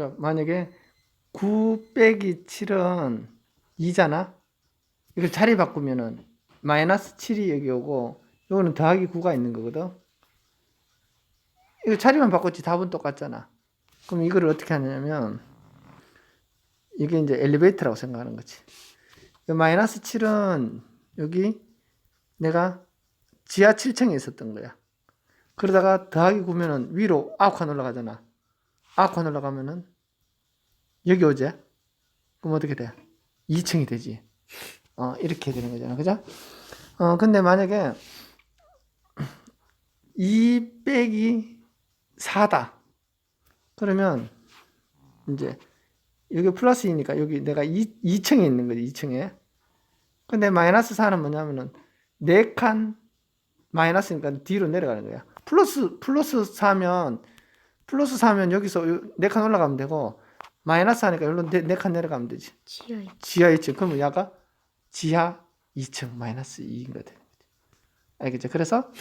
그러니까 만약에 9 빼기 7은 2잖아? 이걸 자리 바꾸면은 마이너스 7이 여기 오고 요거는 더하기 9가 있는 거거든. 이거 자리만 바꿨지 답은 똑같잖아. 그럼 이거를 어떻게 하냐면 이게 이제 엘리베이터라고 생각하는 거지. 이 마이너스 7은 여기 내가 지하 7층에 있었던 거야. 그러다가 더하기 9면은 위로 아홉 칸 올라가잖아. 칸 올라가면은 여기 오지? 그럼 어떻게 돼? 2층이 되지. 어, 이렇게 되는 거잖아. 그죠? 어, 근데 만약에 2 빼기 4다. 그러면 이제 여기 플러스이니까 여기 내가 2, 2층에 있는 거지. 2층에. 근데 마이너스 4는 뭐냐면은 4칸 마이너스니까 뒤로 내려가는 거야. 플러스 플러스 4면 플러스 4면 여기서 4칸 올라가면 되고 마이너스 하니까 여기로 4칸 내려가면 되지. 지하 지하 2층. 그러면 야가 지하 2층 마이너스 2인 거든. 알겠죠? 그래서